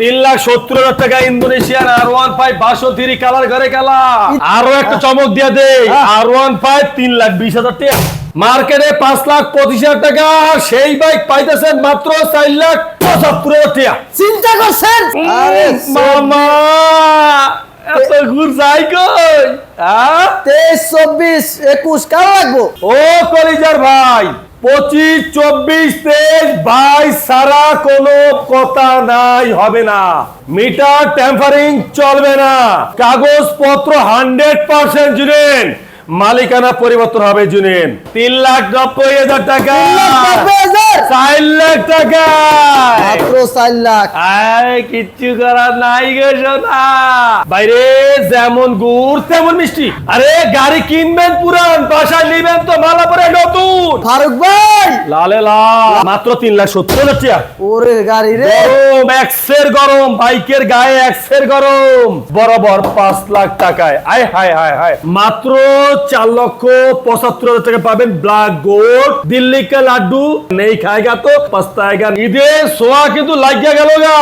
তিন লাখ সত্তর হাজার টাকা ইন্দোনেশিয়ান আর ওয়ান ফাইভ থ্রি কালার ঘরে খেলা আরও একটা চমক দিয়ে দে আর ওয়ান ফাইভ তিন লাখ বিশ হাজার টাকা। মার্কেটে পাঁচ লাখ পঁচিশ হাজার টাকা। সেই বাইক পাইতেছেন মাত্র চার লাখ পঁচাত্তর হাজার টাকা। চিন্তা করছেন? মামা এত ঘুর যাই কই? তেইশ চব্বিশ একুশ কার লাগবো? ও কলিজার ভাই। পঁচিশ চব্বিশ তেইশ বাইশ সারা কোনো কথা নাই হবে না। মিটার টেম্পারিং চলবে না। কাগজপত্র হান্ড্রেড পার্সেন্ট জুনেন। মালিকানা পরিবর্তন হবে জুনেন। তিন লাখ নব্বই হাজার টাকা। চার লাখ টাকা। চার লাখ। আরে কিচ্ছু করার নাই গো সোনা। বাইরে যেমন গুড় তেমন মিষ্টি। আরে গাড়ি কিনবেন পুরান বাসায় নিবেন তো মালা ফারুক ভাই! লালে লাল। মাত্র তিন লাখ সত্তর হাজার টাকা। ওরে গাড়ি রে। গরম এক্সের গরম বাইকের গায়ে এক্সের গরম। বরাবর পাঁচ লাখ টাকায়। আয় হায় হায় হায়। মাত্র চার লক্ষ পঁচাত্তর হাজার টাকা পাবেন ব্ল্যাক গোল্ড দিল্লি কা লাড্ডু। নেই খায়গা তো পস্তায়গা ঈদে সোয়া কিন্তু লাগিয়া গেল গা।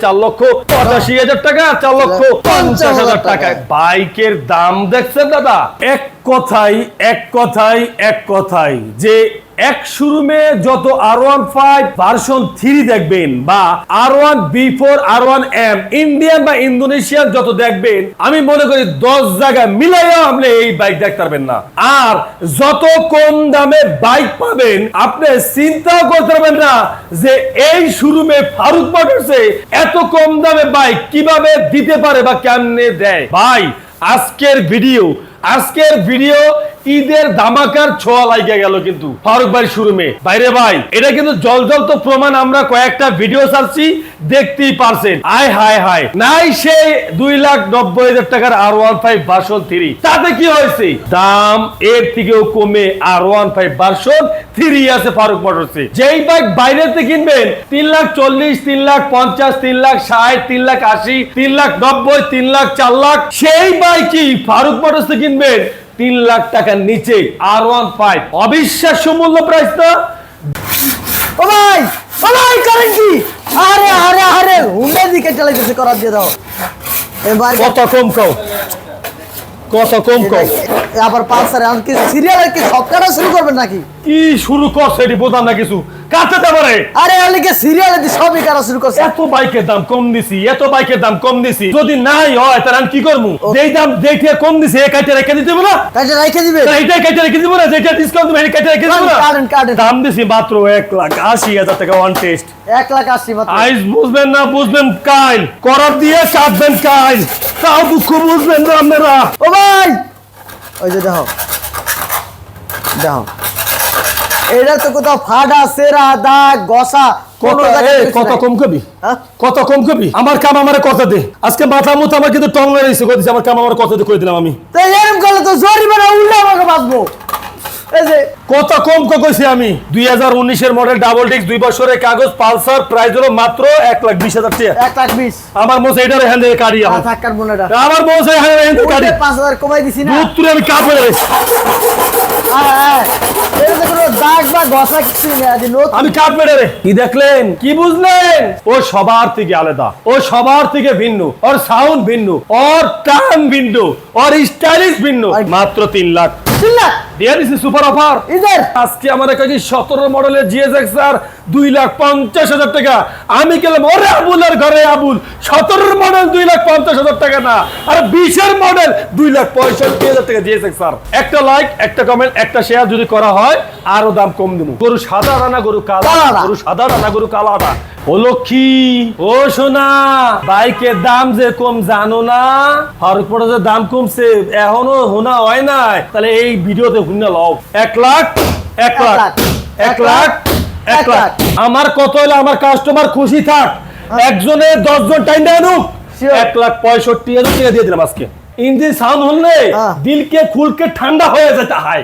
চার লক্ষ পঁচাশি হাজার টাকা চার লক্ষ পঞ্চাশ হাজার টাকায়। বাইকের দাম দেখছেন দাদা এক কথাই, এক কথাই এক কথাই। যে এক শোরুমে যত R one five version three দেখবেন বা R one V four R one M Indian বা ইন্দোনেশিয়ান যত দেখবেন, আমি মনে করি দশ জায়গায় মিলাইয়া আপনি এই বাইক দেখতে পারবেন না। আর যত কম দামে বাইক পাবেন, আপনি চিন্তাও করতে পারবেন না যে এই শোরুমে ফারুক মোটরসে এত কম দামে বাইক কীভাবে দিতে পারে বা কেমনে দেয়। ভাই, আজকের ভিডিও আজকের ভিডিও ঈদের ধামাকার ছোঁয়া লাগিয়ে গেল কিন্তু ফারুক ভাই শোরুমে। বাইরে ভাই, এটা কিন্তু জল জল তো প্রমাণ, আমরা কয়েকটা ভিডিও ছাড়ছি, দেখতেই পারছেন। আয় হায় হায়, নাই সে দুই লাখ নব্বই হাজার টাকার R one five version three তাতে কি হয়েছে? দাম এর থেকেও কমে R one five version three আছে ফারুক মোটরসে। যেই বাইক বাইরেতে কিনবেন, তিন লাখ চল্লিশ, তিন লাখ পঞ্চাশ, তিন লাখ ষাট, তিন লাখ আশি, তিন লাখ নব্বই, তিন লাখ চার লাখ, সেই বাইকই ফারুক মোটরসে কিনবেন তিন লাখ টাকার নিচে আর ওয়ান ফাইভ অবিশ্বাস্য মূল্য প্রাইস না ও ভাই ও ভাই করেন কি? আরে আরে আরে হুন্ডার দিকে চালাইতেছে করার দিয়ে দাও। এবার কত কম কও? কত কম কও? আবার পালসার কি সিরিয়ালের কি সবকাটা শুরু করবেন নাকি? কি শুরু করছে এটি বোঝাম না কিছু? কাছে পারে। আরে অলিকে সিরিয়ালে দি সবই কারা শুরু করছে? এত বাইকের দাম কম দিছি এত বাইকের দাম কম দিছি। যদি নাই হয় তাহলে আমি কি করব? যেই দাম দেখে কম দিছি এই কাইটে রেখে দিতে না? কাজে রেখে দিবে? তাহলে এইটাই কাইটে রেখে দিব না যেটা ডিসকাউন্ট দেবে কাইটে রেখে দিব না। কাটেন কাটেন দাম দিছি মাত্র এক লাখ আশি হাজার টাকা ওয়ান টেস্ট এক লাখ আশি মাত্র। আইস বুঝবেন না বুঝবেন কাইল। করার দিয়ে কাটবেন কাইল। তাও দুঃখ বুঝবেন না আপনারা। ও ভাই! ওই যে দেখো। দেখো। এটা তো কোথাও ফাটা সেরা দাগ গসা কত। কম কবি? হ্যাঁ? কত কম কবি? আমার কাম আমার কথা দে। আজকে মাথা মুথা আমার কিন্তু টং রয়েছে আমার কাম আমার কথা দিয়ে কই দিলাম আমি। তো এরকম করলে তো জরিমানা উল্টা আমাকে বাঁচবো। কত কম কইছি আমি। দুই হাজার উনিশের মডেল ডাবল ডিস্ক দুই বছরের কাগজ পালসার প্রাইস হলো মাত্র এক লাখ বিশ হাজার টাকা। এক লাখ বিশ। আমার মোস থেকে কাটি বোনেরা আমার মোস এই হ্যান্ড থেকে কাটি। পাঁচ হাজার কমাই দিছি না। আমি কাপড়ে আমি কাঠ মেরে রে কি দেখলেন? কি বুঝলেন? ও সবার থেকে আলাদা। ও সবার থেকে ভিন্ন। ওর সাউন্ড ভিন্ন। ওর টান ভিন্ন। ওর স্টাইলিশ ভিন্ন। মাত্র তিন লাখ। তিন দিয়ে দিছি সুপার অফার ইদের? আজকে আমাদের কাছে সতেরো মডেলের জিএসএক্স আর দুই লাখ পঞ্চাশ হাজার টাকা। আমি গেলাম ওরে আবুলের ঘরে আবুল। সতেরো মডেল লাখ পঞ্চাশ হাজার টাকা না। আর বিশের মডেল দুই লাখ হাজার টাকা আর। একটা লাইক একটা কমেন্ট একটা শেয়ার যদি করা হয় আরও দাম কম দেবো গরু সাদা রানা গরু কালা? কালা। গরু সাদা রানা গরু কালা না। ও লক্ষ্মী ও সোনা বাইকের দাম যে কম জানো না? ফারুক পড়ার দাম কমছে এখনও হোনা হয় নাই। তাহলে এই ভিডিওতে হুন্না লও। এক লাখ এক লাখ এক লাখ এক লাখ আমার কত হলে আমার কাস্টমার খুশি থাক। একজনে দশজন টাইম দেয় Sure. এক লাখ পঁয়ষট্টি হাজার টাকা দিয়ে দিলাম আজকে। ইঞ্জিন সাউন্ড হলে হ্যাঁ। দিলকে খুলকে ঠান্ডা হয়ে যেতে হয়।